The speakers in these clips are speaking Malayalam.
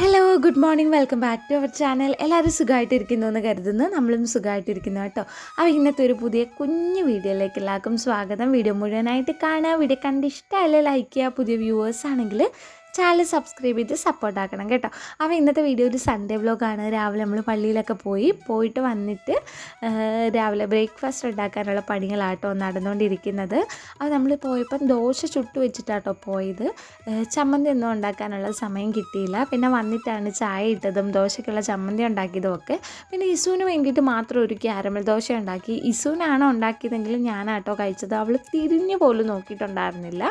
Hello good morning welcome back to our channel എല്ലാവരും സുഖമായിട്ടിരിക്കുന്നു എന്ന് കരുതുന്നു. നമ്മളും സുഖമായിട്ടിരിക്കുന്നു കേട്ടോ. അപ്പോൾ ഇന്നത്തെ ഒരു പുതിയ കുഞ്ഞു വീഡിയോയിലേക്ക് എല്ലാവർക്കും സ്വാഗതം. വീഡിയോ മുഴുവനായിട്ട് കാണുക വീഡിയോ കണ്ട് ലൈക്ക് ചെയ്യുക. പുതിയ വ്യൂവേഴ്സ് ആണെങ്കിൽ ചാനൽ സബ്സ്ക്രൈബ് ചെയ്ത് സപ്പോർട്ട് ആക്കണം കേട്ടോ. അപ്പോൾ ഇന്നത്തെ വീഡിയോ ഒരു സൺഡേ വ്ലോഗാണ് രാവിലെ നമ്മൾ പള്ളിയിലൊക്കെ പോയി പോയിട്ട് വന്നിട്ട് രാവിലെ ബ്രേക്ക്ഫാസ്റ്റ് ഉണ്ടാക്കാനുള്ള പണികളാട്ടോ നടന്നുകൊണ്ടിരിക്കുന്നത് അപ്പോൾ നമ്മൾ പോയപ്പം ദോശ ചുട്ടു വെച്ചിട്ടാട്ടോ പോയത്. ചമ്മന്തി ഒന്നും ഉണ്ടാക്കാനുള്ള സമയം കിട്ടിയില്ല. പിന്നെ വന്നിട്ടാണ് ചായ ഇട്ടതും ദോശയ്ക്കുള്ള ചമ്മന്തി ഉണ്ടാക്കിയതും ഒക്കെ. പിന്നെ ഇസുവിന് വേണ്ടിയിട്ട് മാത്രം ഒരു ക്യാരമൽ ദോശ ഉണ്ടാക്കി. ഇസുവിനാണോ ഉണ്ടാക്കിയതെങ്കിലും ഞാനാട്ടോ കഴിച്ചത്. അവൾ തിരിഞ്ഞു പോലും നോക്കിയിട്ടുണ്ടായിരുന്നില്ല.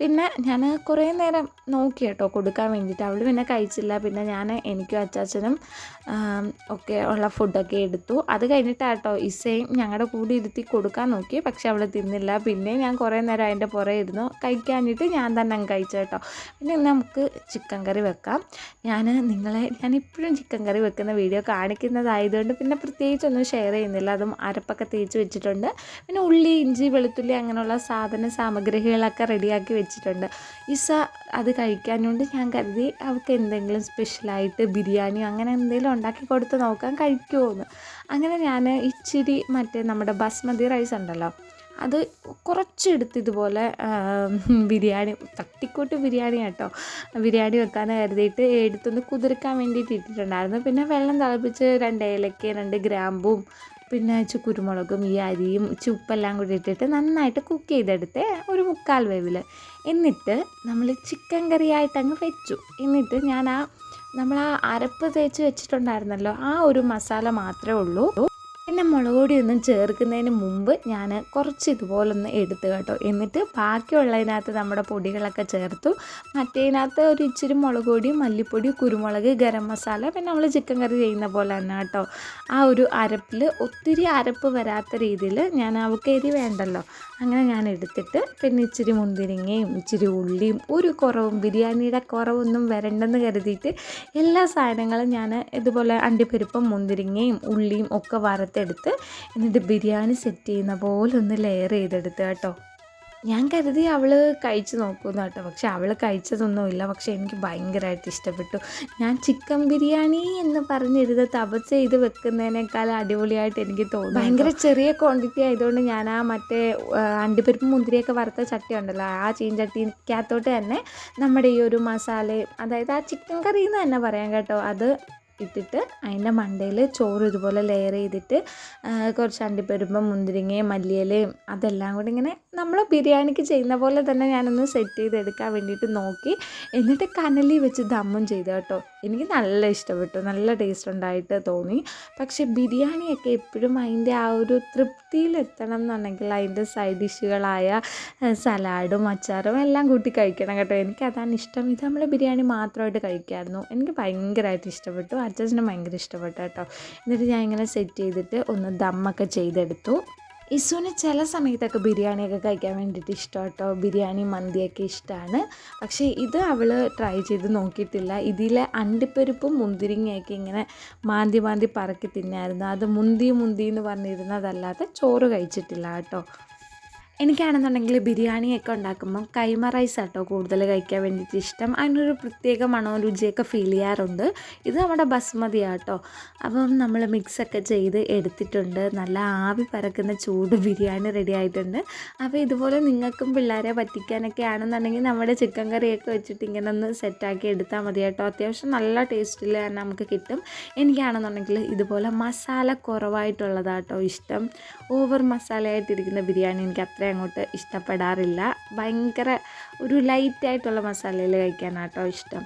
പിന്നെ ഞാൻ കുറേ നേരം നോക്കി കേട്ടോ കൊടുക്കാൻ വേണ്ടിയിട്ട്. അവൾ പിന്നെ കഴിച്ചില്ല. പിന്നെ ഞാൻ എനിക്കും അച്ചാച്ചനും ഒക്കെ ഉള്ള ഫുഡൊക്കെ എടുത്തു. അത് കഴിഞ്ഞിട്ടാട്ടോ ഇസയും ഞങ്ങളുടെ കൂടെ ഇരുത്തി കൊടുക്കാൻ നോക്കി. പക്ഷെ അവൾ തിന്നില്ല. പിന്നെ ഞാൻ കുറേ നേരം അതിന്റെ പുറകെ ഇരുന്നു. കഴിക്കാനിട്ട് ഞാൻ തന്നെ അങ്ങ് കഴിച്ചു കേട്ടോ. പിന്നെ നമുക്ക് ചിക്കൻ കറി വെക്കാം. ഞാൻ നിങ്ങളെ ഞാൻ ഇപ്പോഴും ചിക്കൻ കറി വെക്കുന്ന വീഡിയോ കാണിക്കുന്നതായതുകൊണ്ട് പിന്നെ പ്രത്യേകിച്ചൊന്നും ഷെയർ ചെയ്യുന്നില്ല. അതും അരപ്പൊക്കെ തേച്ച് വെച്ചിട്ടുണ്ട്. പിന്നെ ഉള്ളി ഇഞ്ചി വെളുത്തുള്ളി അങ്ങനെയുള്ള സാധന സാമഗ്രികളൊക്കെ റെഡിയാക്കി വെച്ചിട്ടുണ്ട്. ഇസ അത് കഴിക്കാനുകൊണ്ട് ഞാൻ കരുതി അവൾക്ക് എന്തെങ്കിലും സ്പെഷ്യലായിട്ട് ബിരിയാണി അങ്ങനെ എന്തെങ്കിലും ഉണ്ടാക്കി കൊടുത്ത് നോക്കാൻ കഴിക്കുമോയെന്ന് അങ്ങനെ ഞാൻ ഇച്ചിരി മറ്റേ നമ്മുടെ ബസ്മതി റൈസ് ഉണ്ടല്ലോ അത് കുറച്ചെടുത്ത് ഇതുപോലെ ബിരിയാണി തട്ടിക്കൂട്ട് ബിരിയാണി കേട്ടോ ബിരിയാണി വെക്കാൻ കരുതിയിട്ട് എടുത്തൊന്ന് കുതിർക്കാൻ വേണ്ടിയിട്ട് ഇട്ടിട്ടുണ്ടായിരുന്നു. പിന്നെ വെള്ളം തിളപ്പിച്ച് രണ്ട് ഏലക്ക രണ്ട് ഗ്രാമ്പും പിന്നെ ഇച്ചി കുരുമുളകും ഈ അരിയും ചുപ്പെല്ലാം കൂടി ഇട്ടിട്ട് നന്നായിട്ട് കുക്ക് ചെയ്തെടുത്തേ ഒരു മുക്കാൽ വേവിൽ എന്നിട്ട് നമ്മൾ ചിക്കൻ കറിയായിട്ട് അങ്ങ് വെച്ചു. എന്നിട്ട് ഞാൻ ആ നമ്മൾ ആ അരപ്പ് തേച്ച് വെച്ചിട്ടുണ്ടായിരുന്നല്ലോ ആ ഒരു മസാല മാത്രമേ ഉള്ളൂ. പിന്നെ മുളക് പൊടിയൊന്നും ചേർക്കുന്നതിന് മുമ്പ് ഞാൻ കുറച്ച് ഇതുപോലൊന്ന് എടുത്തു കേട്ടോ. എന്നിട്ട് ബാക്കിയുള്ളതിനകത്ത് നമ്മുടെ പൊടികളൊക്കെ ചേർത്തു. മറ്റേതിനകത്ത് ഒരു ഇച്ചിരി മുളക് പൊടി മല്ലിപ്പൊടി കുരുമുളക് ഗരം മസാല പിന്നെ നമ്മൾ ചിക്കൻ കറി ചെയ്യുന്ന പോലെ തന്നെ കേട്ടോ. ആ ഒരു അരപ്പിൽ ഒത്തിരി അരപ്പ് വരാത്ത രീതിയിൽ ഞാൻ അവൾക്ക് എരി വേണ്ടല്ലോ. അങ്ങനെ ഞാൻ എടുത്തിട്ട് പിന്നെ ഇച്ചിരി മുന്തിരിങ്ങയും ഇച്ചിരി ഉള്ളിയും ഒരു കുറവും ബിരിയാണിയുടെ കുറവൊന്നും വരണ്ടെന്ന് കരുതിയിട്ട് എല്ലാ സാധനങ്ങളും ഞാൻ ഇതുപോലെ അണ്ടിപ്പരിപ്പും മുന്തിരിങ്ങയും ഉള്ളിയും ഒക്കെ വറുത്തെടുത്ത് എന്നിട്ട് ബിരിയാണി സെറ്റ് ചെയ്യുന്ന പോലെ ഒന്ന് ലെയർ ചെയ്തെടുത്ത് കേട്ടോ. ഞാൻ കരുതി അവൾ കഴിച്ച് നോക്കുമെന്ന് കേട്ടോ. പക്ഷെ അവൾ കഴിച്ചതൊന്നുമില്ല പക്ഷെ എനിക്ക് ഭയങ്കരമായിട്ട് ഇഷ്ടപ്പെട്ടു. ഞാൻ ചിക്കൻ ബിരിയാണി എന്ന് പറഞ്ഞിരുന്ന് തപസ് ചെയ്ത് വെക്കുന്നതിനേക്കാൾ അടിപൊളിയായിട്ട് എനിക്ക് തോന്നി ഭയങ്കര ചെറിയ ക്വാണ്ടിറ്റി ആയതുകൊണ്ട് ഞാൻ ആ മറ്റേ അണ്ടിപ്പരിപ്പ് മുന്തിരിയൊക്കെ വറുത്ത ചട്ടി ഉണ്ടല്ലോ ആ ചീഞ്ചട്ടിക്കകത്തോട്ട് തന്നെ നമ്മുടെ ഈ ഒരു മസാലയും അതായത് ആ ചിക്കൻ കറി എന്ന് തന്നെ പറയാം കേട്ടോ. അത് ഇട്ടിട്ട് അതിന്റെ മണ്ടയിൽ ചോറ് ഇതുപോലെ ലെയർ ചെയ്തിട്ട് കുറച്ച് അണ്ടിപ്പരിപ്പും മുന്തിരിങ്ങയും മല്ലിയിലയും അതെല്ലാം കൂടി ഇങ്ങനെ നമ്മൾ ബിരിയാണിക്ക് ചെയ്യുന്ന പോലെ തന്നെ ഞാനൊന്ന് സെറ്റ് ചെയ്തെടുക്കാൻ വേണ്ടിയിട്ട് നോക്കി. എന്നിട്ട് കനലി വെച്ച് ദമ്മും ചെയ്തു കേട്ടോ. എനിക്ക് നല്ല ഇഷ്ടപ്പെട്ടു. നല്ല ടേസ്റ്റ് ഉണ്ടായിട്ട് തോന്നി. പക്ഷേ ബിരിയാണിയൊക്കെ എപ്പോഴും അതിന്റെ ആ ഒരു തൃപ്തിയിലെത്തണം എന്നുണ്ടെങ്കിൽ അതിന്റെ സൈഡ് ഡിഷുകളായ സലാഡും അച്ചാറും എല്ലാം കൂട്ടി കഴിക്കണം കേട്ടോ. എനിക്ക് അതാണ് ഇഷ്ടം. ഇത് നമ്മൾ ബിരിയാണി മാത്രമായിട്ട് കഴിക്കാമായിരുന്നു എനിക്ക് ഭയങ്കരമായിട്ട് ഇഷ്ടപ്പെട്ടു. അച്ഛനും ഭയങ്കര ഇഷ്ടപ്പെട്ടു കേട്ടോ. എന്നിട്ട് ഞാൻ ഇങ്ങനെ സെറ്റ് ചെയ്തിട്ട് ഒന്ന് ദമ്മൊക്കെ ചെയ്തെടുത്തു. ഇസുവിന് ചില സമയത്തൊക്കെ ബിരിയാണിയൊക്കെ കഴിക്കാൻ വേണ്ടിയിട്ട് ഇഷ്ടം കേട്ടോ. ബിരിയാണി മന്തിയൊക്കെ ഇഷ്ടമാണ് പക്ഷേ ഇത് അവൾ ട്രൈ ചെയ്ത് നോക്കിയിട്ടില്ല. ഇതിലെ അണ്ടിപ്പരിപ്പും മുന്തിരിങ്ങയൊക്കെ ഇങ്ങനെ മാന്തി മാന്തി പറക്കി തിന്നായിരുന്നു. അത് മുന്തി മുന്തി എന്ന് പറഞ്ഞിരുന്നതല്ലാതെ ചോറ് കഴിച്ചിട്ടില്ല കേട്ടോ. എനിക്കാണെന്നുണ്ടെങ്കിൽ ബിരിയാണിയൊക്കെ ഉണ്ടാക്കുമ്പം കൈമ റൈസ് ആട്ടോ കൂടുതൽ കഴിക്കാൻ വേണ്ടിയിട്ട് ഇഷ്ടം. അതിനൊരു പ്രത്യേക മണവും രുചിയൊക്കെ ഫീൽ ചെയ്യാറുണ്ട്. ഇത് നമ്മുടെ ബസ്മതി ആട്ടോ അപ്പം നമ്മൾ മിക്സൊക്കെ ചെയ്ത് എടുത്തിട്ടുണ്ട്. നല്ല ആവി പറക്കുന്ന ചൂട് ബിരിയാണി റെഡി ആയിട്ടുണ്ട്. അപ്പോൾ ഇതുപോലെ നിങ്ങൾക്കും പിള്ളേരെ പറ്റിക്കാനൊക്കെ ആണെന്നുണ്ടെങ്കിൽ നമ്മുടെ ചിക്കൻ കറിയൊക്കെ വെച്ചിട്ട് ഇങ്ങനെ ഒന്ന് സെറ്റാക്കി എടുത്താൽ മതി കേട്ടോ അത്യാവശ്യം നല്ല ടേസ്റ്റിൽ തന്നെ നമുക്ക് കിട്ടും. എനിക്കാണെന്നുണ്ടെങ്കിൽ ഇതുപോലെ മസാല കുറവായിട്ടുള്ളതാട്ടോ ഇഷ്ടം. ഓവർ മസാലയായിട്ടിരിക്കുന്ന ബിരിയാണി എനിക്ക് അത്ര അങ്ങോട്ട് ഇഷ്ടപ്പെടാറില്ല. ഭയങ്കര ഒരു ലൈറ്റായിട്ടുള്ള മസാലയിൽ കഴിക്കാനാട്ടോ ഇഷ്ടം.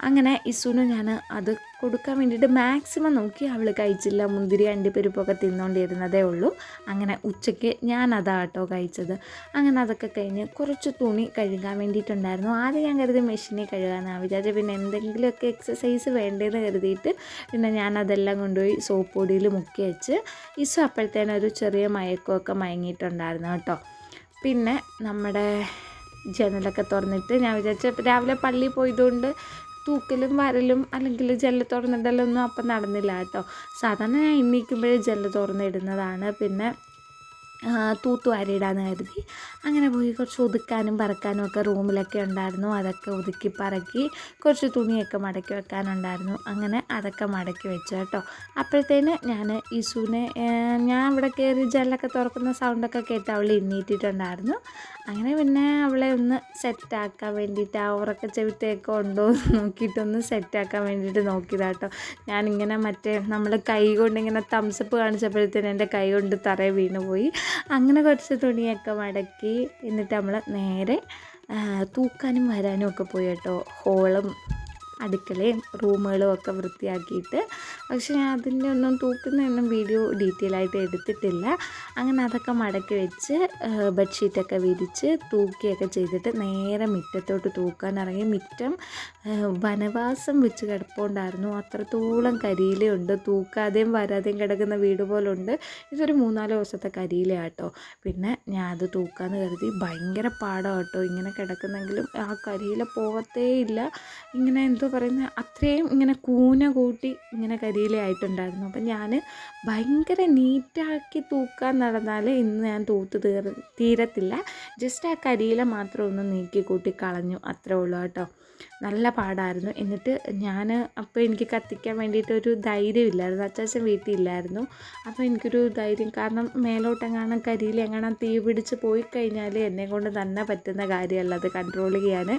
അങ്ങനെ ഇസുനു ഞാൻ അത് കൊടുക്കാൻ വേണ്ടിയിട്ട് മാക്സിമം നോക്കി അവൾ കഴിച്ചില്ല. മുന്തിരി അണ്ടിപ്പരിപ്പൊക്കെ തിന്നുകൊണ്ടിരുന്നതേ ഉള്ളൂ. അങ്ങനെ ഉച്ചയ്ക്ക് ഞാൻ അതാട്ടോ കഴിച്ചത്. അങ്ങനെ അതൊക്കെ കഴിഞ്ഞ് കുറച്ച് തുണി കഴുകാൻ വേണ്ടിയിട്ടുണ്ടായിരുന്നു. ആദ്യം ഞാൻ കരുതി മെഷീനിൽ കഴുകാമെന്നാണ് വിചാരിച്ചത് പിന്നെ എന്തെങ്കിലുമൊക്കെ എക്സസൈസ് വേണ്ടതെന്ന് കരുതിയിട്ട് പിന്നെ ഞാൻ അതെല്ലാം കൊണ്ടുപോയി സോപ്പ് പൊടിയിൽ മുക്കി വെച്ച് ഇസു അപ്പോഴത്തേനൊരു ചെറിയ മയക്കമൊക്കെ മയങ്ങിയിട്ടുണ്ടായിരുന്നു കേട്ടോ. പിന്നെ നമ്മുടെ ജനലൊക്കെ തുറന്നിട്ട് ഞാൻ വിചാരിച്ച രാവിലെ പള്ളി പോയതുകൊണ്ട് തൂക്കലും വരലും അല്ലെങ്കിൽ ജനൽ തുറന്നിടലൊന്നും അപ്പം നടന്നില്ല കേട്ടോ. സാധാരണ ഞാൻ എണ്ണീക്കുമ്പോഴേ ജനൽ തുറന്നിടുന്നതാണ് പിന്നെ തൂത്തുവാരിയിടാന്ന് കരുതി. അങ്ങനെ പോയി കുറച്ച് ഒതുക്കാനും പറക്കാനും ഒക്കെ റൂമിലൊക്കെ ഉണ്ടായിരുന്നു. അതൊക്കെ ഒതുക്കി പറക്കി കുറച്ച് തുണിയൊക്കെ മടക്കി വെക്കാനുണ്ടായിരുന്നു. അങ്ങനെ അതൊക്കെ മടക്കി വെച്ചു കേട്ടോ. അപ്പോഴത്തേന് ഞാൻ ഈശുവിനെ ഞാൻ ഇവിടെ കയറി ജനലൊക്കെ തുറക്കുന്ന സൗണ്ടൊക്കെ കേട്ട് അവൾ എണ്ണീറ്റിട്ടുണ്ടായിരുന്നു അങ്ങനെ പിന്നെ അവളെ ഒന്ന് സെറ്റാക്കാൻ വേണ്ടിയിട്ട് ആ ഉറക്ക ചവിട്ടയൊക്കെ ഉണ്ടോ എന്ന് നോക്കിയിട്ടൊന്ന് സെറ്റാക്കാൻ വേണ്ടിയിട്ട് നോക്കിയതാട്ടോ ഞാനിങ്ങനെ മറ്റേ നമ്മൾ കൈ കൊണ്ട് ഇങ്ങനെ തംസപ്പ് കാണിച്ചപ്പോഴത്തേന് എന്റെ കൈ കൊണ്ട് തറയെ വീണ് പോയി അങ്ങനെ കുറച്ച് തുണിയൊക്കെ മടക്കി എന്നിട്ട് നമ്മൾ നേരെ തൂക്കാനും വരാനും ഒക്കെ പോയി കേട്ടോ. ഹോളും അടുക്കളയും റൂമുകളും ഒക്കെ വൃത്തിയാക്കിയിട്ട്. പക്ഷേ ഞാൻ അതിന്റെ ഒന്നും തൂക്കുന്നതൊന്നും വീഡിയോ ഡീറ്റെയിൽ ആയിട്ട് എടുത്തിട്ടില്ല. അങ്ങനെ അതൊക്കെ മടക്കി വെച്ച് ബെഡ്ഷീറ്റൊക്കെ വിരിച്ച് തൂക്കിയൊക്കെ ചെയ്തിട്ട് നേരെ മുറ്റത്തോട്ട് തൂക്കാൻ ഇറങ്ങി. മുറ്റം വനവാസം വെച്ച് കിടപ്പുണ്ടായിരുന്നു. അത്രത്തോളം കരിയിലുണ്ട് തൂക്കാതെയും വരാതെയും കിടക്കുന്ന വീട് പോലുണ്ട്. ഇതൊരു മൂന്നാൽ ദിവസത്തെ കരിയിലാട്ടോ പിന്നെ ഞാൻ അത് തൂക്കാന്ന് കരുതി ഭയങ്കര പാടാട്ടോ. ഇങ്ങനെ കിടക്കുന്നെങ്കിലും ആ കരിയില പോവത്തേ ഇല്ല ഇങ്ങനെ എന്തോ പറയുന്നത് അത്രയും ഇങ്ങനെ കൂന കൂട്ടി ഇങ്ങനെ കരിയിലായിട്ടുണ്ടായിരുന്നു അപ്പം ഞാൻ ഭയങ്കര നീറ്റാക്കി തൂക്കാൻ നടന്നാൽ ഇന്ന് ഞാൻ തൂത്ത് തീർ തീരത്തില്ല. ജസ്റ്റ് ആ കരിയില മാത്രം ഒന്ന് നീക്കി കൂട്ടി കളഞ്ഞു. അത്രേ ഉള്ളൂ കേട്ടോ. നല്ല പാടായിരുന്നു. എന്നിട്ട് ഞാൻ അപ്പോൾ എനിക്ക് കത്തിക്കാൻ വേണ്ടിയിട്ടൊരു ധൈര്യമില്ലായിരുന്നു അച്ചാച്ചൻ വീട്ടിലില്ലായിരുന്നു അപ്പോൾ എനിക്കൊരു ധൈര്യം കാരണം മേലോട്ടെങ്ങാനും കരിയിൽ എങ്ങാനും തീ പിടിച്ച് പോയി കഴിഞ്ഞാൽ എന്നെ കൊണ്ട് തന്നെ പറ്റുന്ന കാര്യമല്ല അത് കൺട്രോൾ ചെയ്യാൻ.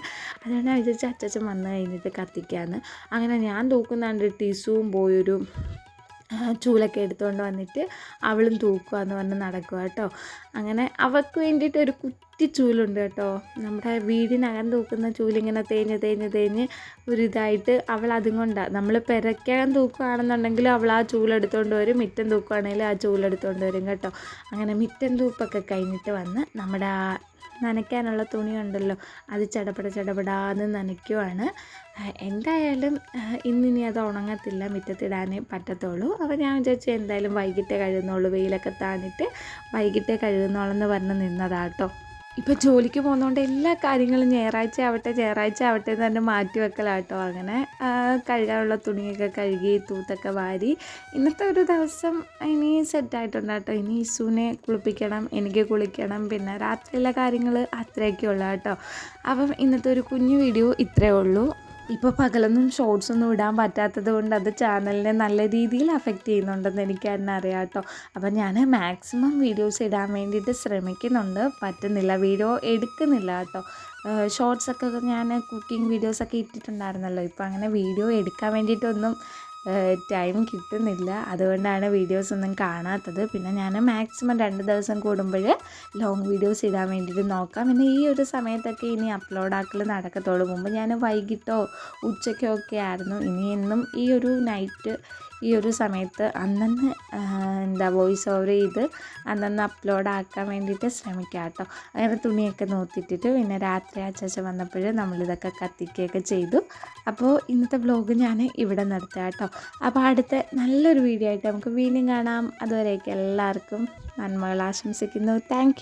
അതുകൊണ്ട് വിചാരിച്ചു അച്ചാച്ചൻ വന്നു കഴിഞ്ഞിട്ട് കത്തിക്കാമെന്ന് അങ്ങനെ ഞാൻ തൂക്കുന്നാണ്ട് ടിസുവും പോയൊരു ചൂലൊക്കെ എടുത്തുകൊണ്ട് വന്നിട്ട് അവളും തൂക്കുക എന്ന് പറഞ്ഞ് നടക്കുക കേട്ടോ അങ്ങനെ അവൾക്ക് വേണ്ടിയിട്ട് ഒരു ചൂലുണ്ട് കേട്ടോ. നമ്മുടെ വീടിനകം തൂക്കുന്ന ചൂലിങ്ങനെ തേഞ്ഞ് തേഞ്ഞ് തേഞ്ഞ് ഒരിതായിട്ട് അവൾ അതും കൊണ്ടാണ് നമ്മൾ പെരക്കകം തൂക്കുകയാണെന്നുണ്ടെങ്കിൽ അവൾ ആ ചൂലെടുത്തുകൊണ്ട് വരും. മിറ്റം തൂക്കുകയാണെങ്കിൽ ആ ചൂലെടുത്തുകൊണ്ട് വരും കേട്ടോ. അങ്ങനെ മിറ്റം തൂപ്പൊക്കെ കഴിഞ്ഞിട്ട് വന്ന് നമ്മുടെ ആ നനയ്ക്കാനുള്ള തുണിയുണ്ടല്ലോ അത് ചടപട ചടപടാന്ന് നനയ്ക്കുവാണ്. എന്തായാലും ഇന്നിനി അത് ഉണങ്ങത്തില്ല. മുറ്റത്തിടാനേ പറ്റത്തുള്ളൂ. അപ്പോൾ ഞാൻ വിചാരിച്ചു എന്തായാലും വൈകിട്ടേ കഴുകുന്നുള്ളൂ. വെയിലൊക്കെ താണിട്ട് വൈകിട്ടേ കഴുകുന്നോളെന്ന് പറഞ്ഞ് നിന്നതാട്ടോ ഇപ്പോൾ ജോലിക്ക് പോകുന്നതുകൊണ്ട് എല്ലാ കാര്യങ്ങളും ഞായറാഴ്ച ആവട്ടെ ഞായറാഴ്ച ആവട്ടെ എന്ന് തന്നെ മാറ്റി വെക്കലാട്ടോ അങ്ങനെ. കഴുകാനുള്ള തുണിയൊക്കെ കഴുകി തൂത്തൊക്കെ വാരി. ഇന്നത്തെ ഒരു ദിവസം ഇനി സെറ്റായിട്ടുണ്ട് കേട്ടോ ഇനി ഇസുവിനെ കുളിപ്പിക്കണം എനിക്ക് കുളിക്കണം പിന്നെ രാത്രിയിലെ കാര്യങ്ങൾ അത്രയൊക്കെ ഉള്ളൂ കേട്ടോ അപ്പം ഇന്നത്തെ ഒരു കുഞ്ഞു വീഡിയോ ഇത്രയേ ഉള്ളൂ. ഇപ്പോൾ പകലൊന്നും ഷോർട്സ് ഒന്നും ഇടാൻ പറ്റാത്തത് കൊണ്ട് അത് ചാനലിനെ നല്ല രീതിയിൽ അഫക്റ്റ് ചെയ്യുന്നുണ്ടെന്ന് എനിക്ക് തന്നെ അറിയാം കേട്ടോ. അപ്പം ഞാൻ മാക്സിമം വീഡിയോസ് ഇടാൻ വേണ്ടിയിട്ട് ശ്രമിക്കുന്നുണ്ട്. പറ്റുന്നില്ല. വീഡിയോ എടുക്കുന്നില്ല കേട്ടോ. ഷോർട്സൊക്കെ ഞാൻ കുക്കിംഗ് വീഡിയോസൊക്കെ ഇട്ടിട്ടുണ്ടായിരുന്നല്ലോ. ഇപ്പോൾ അങ്ങനെ വീഡിയോ എടുക്കാൻ വേണ്ടിയിട്ടൊന്നും ടൈം കിട്ടുന്നില്ല. അതുകൊണ്ടാണ് വീഡിയോസ് ഒന്നും കാണാത്തത്. പിന്നെ ഞാൻ മാക്സിമം രണ്ട് ദിവസം കൂടുമ്പോൾ ലോങ് വീഡിയോസ് ഇടാൻ വേണ്ടിയിട്ട് നോക്കാം. പിന്നെ ഈ ഒരു സമയത്തൊക്കെ ഇനി അപ്ലോഡ് ആക്കൽ മുമ്പ് ഞാൻ വൈകിട്ടോ ഉച്ചയ്ക്കോ ഒക്കെ ആയിരുന്നു. ഇനി എന്നും ഈ ഒരു നൈറ്റ് ഈ ഒരു സമയത്ത് അന്നന്ന് എന്താ വോയിസ് ഓവർ ചെയ്ത് അന്നന്ന് അപ്ലോഡ് ആക്കാൻ വേണ്ടിയിട്ട് ശ്രമിക്കാം കേട്ടോ അങ്ങനെ തുണിയൊക്കെ നോത്തിട്ടിട്ട് പിന്നെ രാത്രി അച്ചാച്ച വന്നപ്പോൾ നമ്മളിതൊക്കെ കത്തിക്കുകയൊക്കെ ചെയ്തു. അപ്പോൾ ഇന്നത്തെ വ്ലോഗ് ഞാൻ ഇവിടെ നിർത്തുക കേട്ടോ അപ്പോൾ അടുത്ത നല്ലൊരു വീഡിയോ ആയിട്ട് നമുക്ക് വീണ്ടും കാണാം. അതുവരെയൊക്കെ എല്ലാവർക്കും നന്മകൾ ആശംസിക്കുന്നു. താങ്ക്